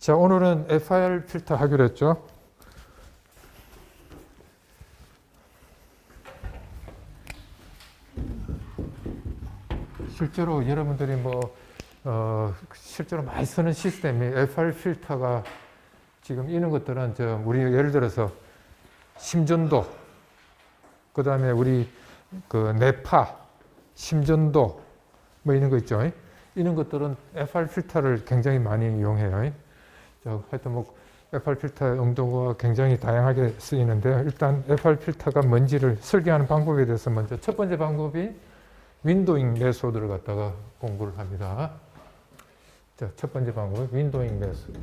자, 오늘은 FIR 필터 하기로 했죠. 실제로 여러분들이 뭐, 어, 실제로 많이 쓰는 시스템이 FR 필터가 지금 이런 것들은 저 우리 예를 들어서 심전도, 그 다음에 우리 그 내파, 심전도 뭐 이런 거 있죠. 이런 것들은 FR 필터를 굉장히 많이 이용해요. 저 하여튼 뭐 FR 필터의 용도가 굉장히 다양하게 쓰이는데 일단 FR 필터가 뭔지를 설계하는 방법에 대해서 먼저 첫 번째 방법이 윈도잉 메소드를 갖다가 공부를 합니다. 자, 첫 번째 방법은 윈도잉 메소드.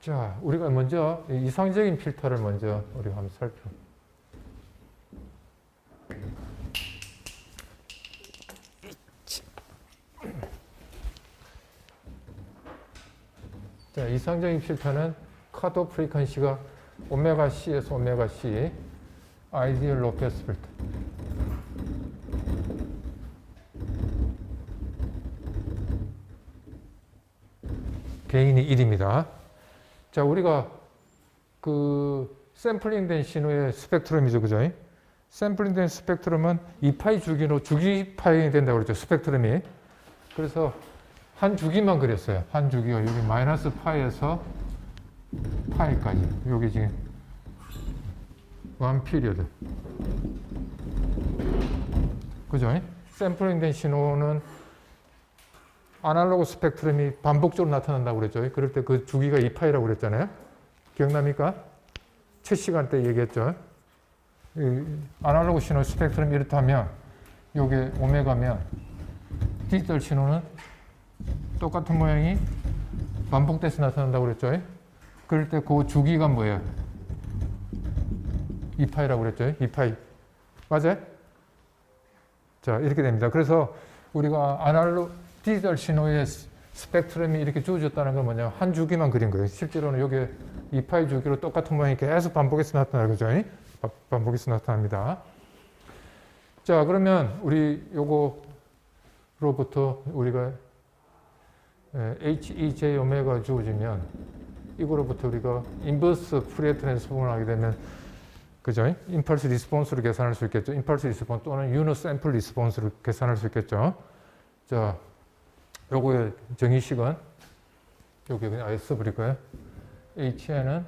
자, 우리가 먼저 이 이상적인 필터를 먼저 우리가 한번 살펴. 자, 이상적인 필터는 카도 프리퀀시가 오메가 C에서 오메가 C, 아이디얼 로페스 필터. 개인이 1입니다. 자, 우리가 그 샘플링 된 신호의 스펙트럼이죠, 그죠? 샘플링 된 스펙트럼은 2파이 주기로 주기 파이 된다고 그랬죠, 스펙트럼이. 그래서 한 주기만 그렸어요. 한 주기가 여기 마이너스 파이에서 파이까지. 여기 지금 원 피리어드. 그죠? 샘플링 된 신호는 아날로그 스펙트럼이 반복적으로 나타난다고 그랬죠. 그럴 때 그 주기가 2파이라고 그랬잖아요. 기억납니까? 첫 시간 때 얘기했죠. 이 아날로그 신호 스펙트럼이 이렇다면 요게 오메가면 디지털 신호는 똑같은 모양이 반복돼서 나타난다고 그랬죠. 그럴 때 그 주기가 뭐예요? 2파이라고 그랬죠. 2파이. 맞아요? 자, 이렇게 됩니다. 그래서 우리가 아날로 디지털 신호의 스펙트럼이 이렇게 주어졌다는 건 뭐냐? 한 주기만 그린 거예요. 실제로는 여기 2파이 주기로 똑같은 모양이 계속 반복해서 나타나는 거죠. 바- 반복해서 나타납니다. 자, 그러면 우리 요거로부터 우리가 HEJ 오메가 주어지면 이거로부터 우리가 인버스 프리에 트랜스폼을 하게 되면 그죠? 임펄스 리스폰스를 계산할 수 있겠죠. 임펄스 리스폰 또는 유노 샘플 리스폰스를 계산할 수 있겠죠. 자, 요거의 정의식은 여기 그냥 아예 써버릴 거예요. HN은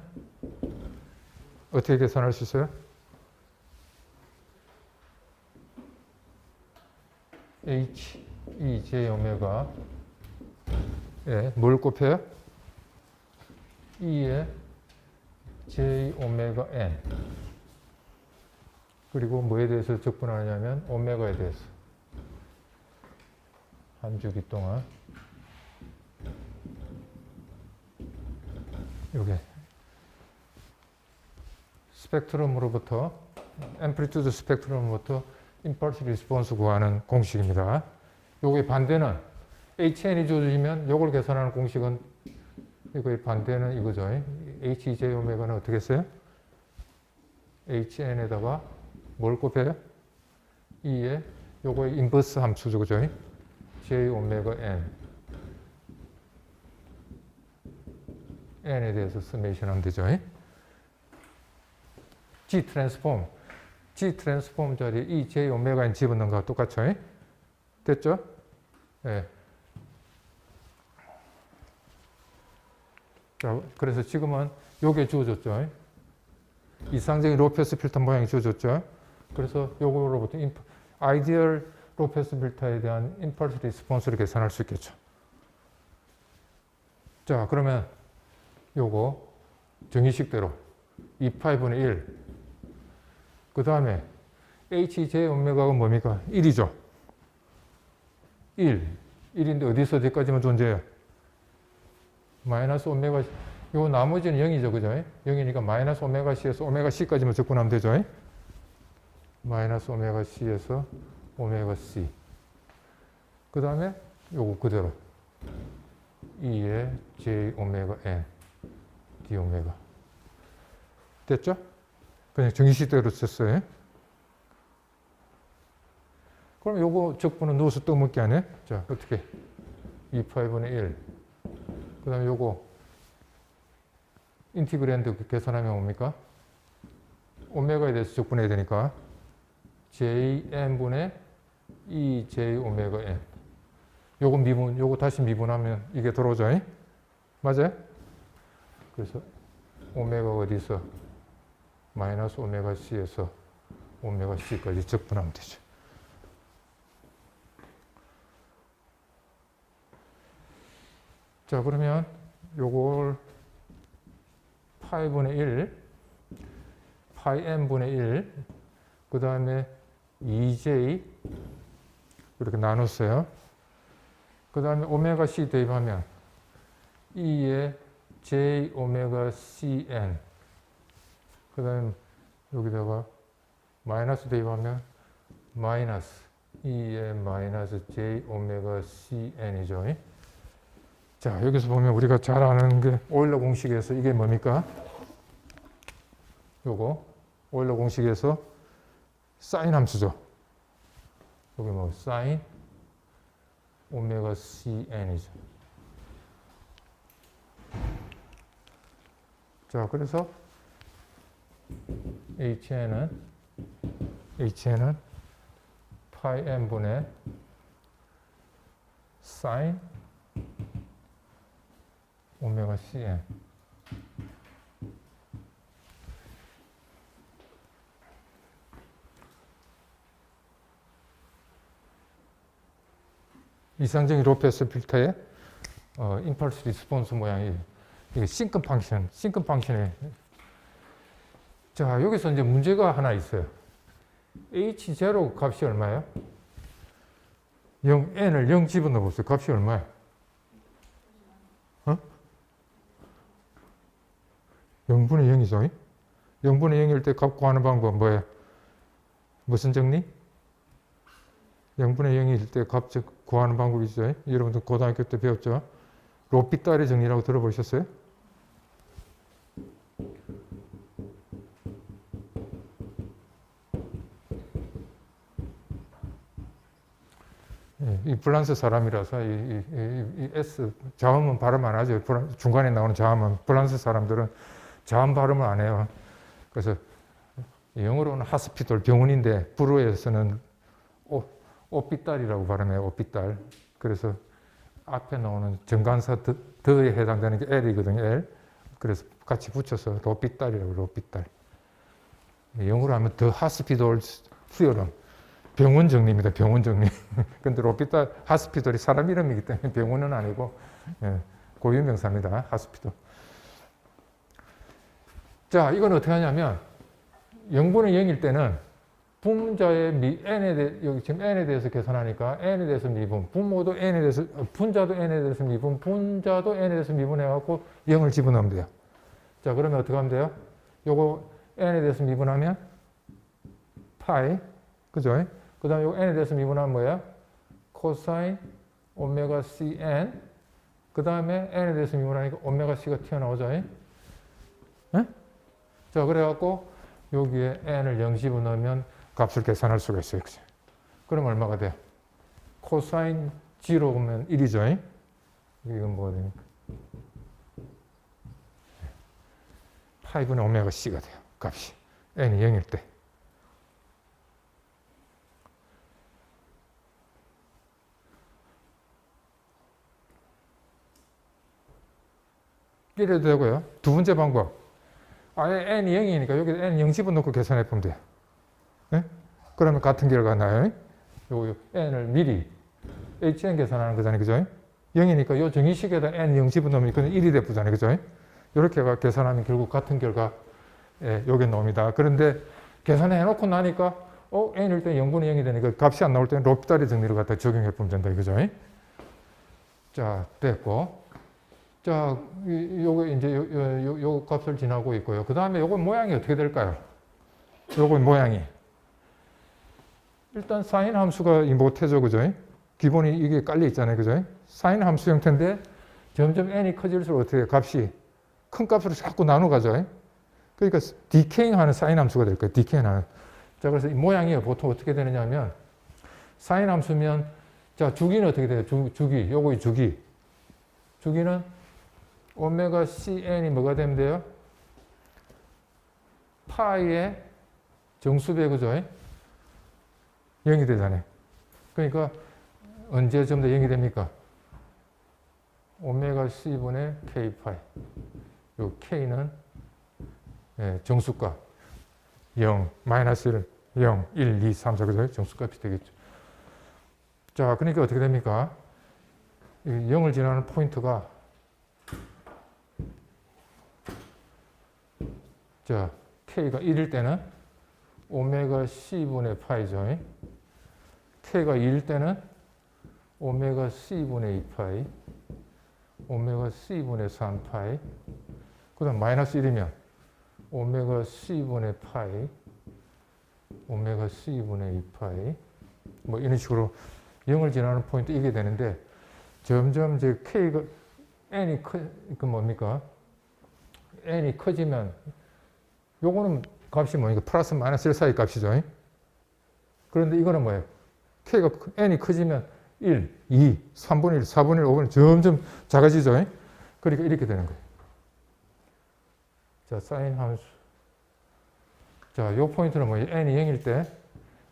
어떻게 계산할 수 있어요? H, E, J, 오메가 예, 뭘 곱해요? E에 J, 오메가 N 그리고 뭐에 대해서 적분하냐면 오메가에 대해서 한 주기 동안 요게 스펙트럼으로부터 앰플리튜드 스펙트럼으로부터 임펄스 리스폰스 구하는 공식입니다. 요게 반대는 HN이 주어지면 요걸 계산하는 공식은 이거의 반대는 이거죠. HJ 오메가는 어떻게 써요? HN에다가 뭘 곱해요? 2에 요거의 인버스 함수죠. 그죠? J 오메가 N N에 대해서 서메이션 하면 되죠. G 트랜스폼 G 트랜스폼 자리에 이 J 오메가 N 집어넣는 거와 똑같죠. 됐죠? 예. 그래서 지금은 요게 주어졌죠. 이상적인 로페스 필터 모양이 주어졌죠. 그래서 요거로부터 아이디얼 로페스 필터에 대한 임펄스 리스폰스를 계산할 수 있겠죠. 자, 그러면 요거 정의식대로 2파이분의 1. 그 다음에 HJ 오메가가 뭡니까? 1이죠. 1. 1인데 어디서 어디까지만 존재해요? 마이너스 오메가 요 나머지는 0이죠. 그죠? 0이니까 마이너스 오메가 C에서 오메가 C까지만 접근하면 되죠. 마이너스 오메가 C에서 오메가 C. 그 다음에 요거 그대로 2에 J 오메가 N D 오메가 됐죠? 그냥 정의식대로 썼어요. 그럼 요거 적분은 넣어서 떠먹기 하네. 자, 어떻게? 2파이분의 1. 그 다음에 요거 인티그랜드 계산하면 뭡니까? 오메가에 대해서 적분해야 되니까 jn분의 2j 오메가 n. 요거 미분, 요거 다시 미분하면 이게 들어오죠? 잉? 맞아요? 그래서 오메가 어디서 마이너스 오메가 c에서 오메가 c까지 적분하면 되죠. 자 그러면 요걸 파이분의 1, 파이 n분의 1, 그 다음에 2j 이렇게 나눴어요. 그 다음에 오메가 c 대입하면 2에 j 오메가 cn 그 다음에 여기다가 마이너스 대입하면 마이너스 2에 마이너스 j 오메가 cn이죠. 자 여기서 보면 우리가 잘 아는 게 오일러 공식에서 이게 뭡니까? 요거 오일러 공식에서 사인 함수죠. 여기 뭐 사인 오메가 cn이죠. 자 그래서 HN은 HN은 파이 n분의 사인 오메가 cn 이상적인 로페스 필터의 어, 임펄스 리스폰스 모양이 이게 싱크 펑션, 싱크 펑션에 자 여기서 이제 문제가 하나 있어요. H0 값이 얼마예요? 0, n을 0 집어넣어 보세요. 값이 얼마야? 어? 0분의 0이죠. 0분의 0일 때 값 구하는 방법 뭐예요? 무슨 정리? 0분의 0일 때 값 구하는 방법이죠. 여러분들 고등학교 때 배웠죠? 로피따리 정리라고 들어보셨어요? 예, 이 불란스 사람이라서 이, 이, 이, 이 S 자음은 발음 안 하죠. 중간에 나오는 자음은 불란스 사람들은 자음 발음을 안 해요. 그래서 영어로는 하스피털 병원인데 불어에서는 오, 오피딸이라고 발음해요. 오피딸. 그래서 앞에 나오는 정관사 더, 더에 해당되는 게 L이거든요. L. 그래서 같이 붙여서 로피딸이라고 로피딸. 영어로 하면 더 하스피돌 수요름. 병원 정리입니다. 병원 정리. 근데 로피탈 하스피털이 사람 이름이기 때문에 병원은 아니고 예, 고유명사입니다. 하스피털. 자, 이건 어떻게 하냐면 0분의 0일 때는 분자의 미 n에 대 여기 지금 n에 대해서 계산하니까 n에 대해서 미분, 분모도 n에 대해서 어, 분자도 n에 대해서 미분, 분자도 n에 대해서 미분해 갖고 0을 집어넣으면 돼요. 자, 그러면 어떻게 하면 돼요? 요거 n에 대해서 미분하면 파이 그죠? 그 다음에 요 n에 대해서 미분하면 뭐예요? 코사인 오메가 cn 그 다음에 n에 대해서 미분하니까 오메가 c가 튀어나오죠? 예? 자 그래갖고 여기에 n을 0 집어넣으면 값을 계산할 수가 있어요. 그죠? 그럼 얼마가 돼요? 코사인 0면 1이죠? 이건 뭐가 됩니까? 파이분의 오메가 c가 돼요. 값이. n이 0일 때. 이래도 되고요. 두 번째 방법. 아예 n이 0이니까 여기 n 0 집어넣고 계산해 보면 돼요. 네? 그러면 같은 결과 나요. 요 n을 미리 hn 계산하는 거잖아요. 그죠? 0이니까 요 정의식에다 n 0 집어넣으면 이건 1이 되잖아요. 그죠? 이렇게 계산하면 결국 같은 결과 예, 요게 나옵니다. 그런데 계산해 놓고 나니까 어, n일 때 0분의 0이 되니까 값이 안 나올 때는 롭다리 정리를 갖다 적용해 보면 된다. 그죠? 자, 됐고. 자, 이- 요거 이제 요, 요, 요, 요 값을 지나고 있고요. 그 다음에 요거 모양이 어떻게 될까요? 요거 모양이. 일단 사인 함수가 이 못해져, 그죠? 기본이 이게 깔려 있잖아요, 그죠? 사인 함수 형태인데 점점 n이 커질수록 어떻게? 값이 큰 값으로 자꾸 나눠가죠. 그러니까 디케잉 하는 사인 함수가 될 거예요. 디케잉 하는. 자, 그래서 이 모양이 보통 어떻게 되느냐 하면 사인 함수면 자 주기는 어떻게 돼요? 주, 주기 요거의 주기 주기는 오메가 cn이 뭐가 되면 돼요? 파이의 정수배 그죠? 0이 되잖아요. 그러니까 언제 좀더 0이 됩니까? 오메가 c분의 k 파이. 요 k는 예, 정수값 0, 마이너스 1, 0, 1, 2, 3, 4 그죠? 정수값이 되겠죠. 자, 그러니까 어떻게 됩니까? 이 0을 지나는 포인트가 자, k가 1일 때는 오메가 c분의 파이죠. k가 2일 때는 오메가 c분의 2파이, 오메가 c분의 3파이, 그 다음 마이너스 1이면 오메가 c분의 파이, 오메가 c분의 2파이, 뭐 이런 식으로 0을 지나는 포인트 이게 되는데 점점 이제 k가 n이 커, 그 뭡니까? n이 커지면 요거는 값이 뭐니까 플러스 마이너스 1 사이 값이죠. 그런데 이거는 뭐예요? k가 크- n이 커지면 1, 2, 3분의 1, 4분의 1, 5분의 1 점점 작아지죠. 그러니까 이렇게 되는 거예요. 자, 사인 함수. 자, 요 포인트는 뭐예요? n이 0일 때,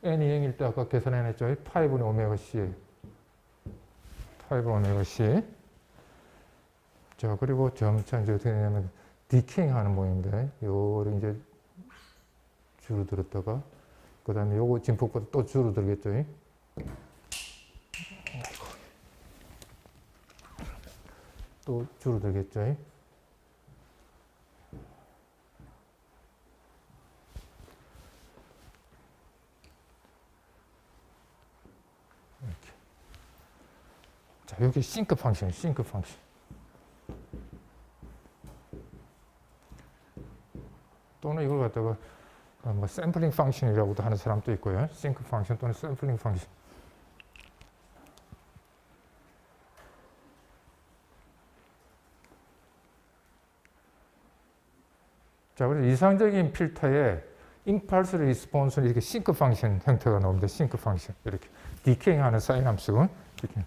n이 0일 때 아까 계산해냈죠? 파이분의 오메가 c. 파이분의 오메가 c. 자, 그리고 점차 이제 어떻게 되냐면, 디킹 하는 모양입니다. 요를 이제 줄어들었다가, 그 다음에 요거 진폭보다 또 줄어들겠죠? 또 줄어들겠죠? 이렇게. 자, 여기 싱크 펑션, 싱크 펑션. 또는 이걸 갖다가 어, 뭐 샘플링 펑션이라고도 하는 사람도 있고요. 싱크 펑션 또는 샘플링 펑션. 자, 그래서 이상적인 필터에 임펄스 리스폰스는 이렇게 싱크 펑션 형태가 나옵니다. 싱크 펑션. 이렇게 디케잉 하는 사인 함수. 이렇게.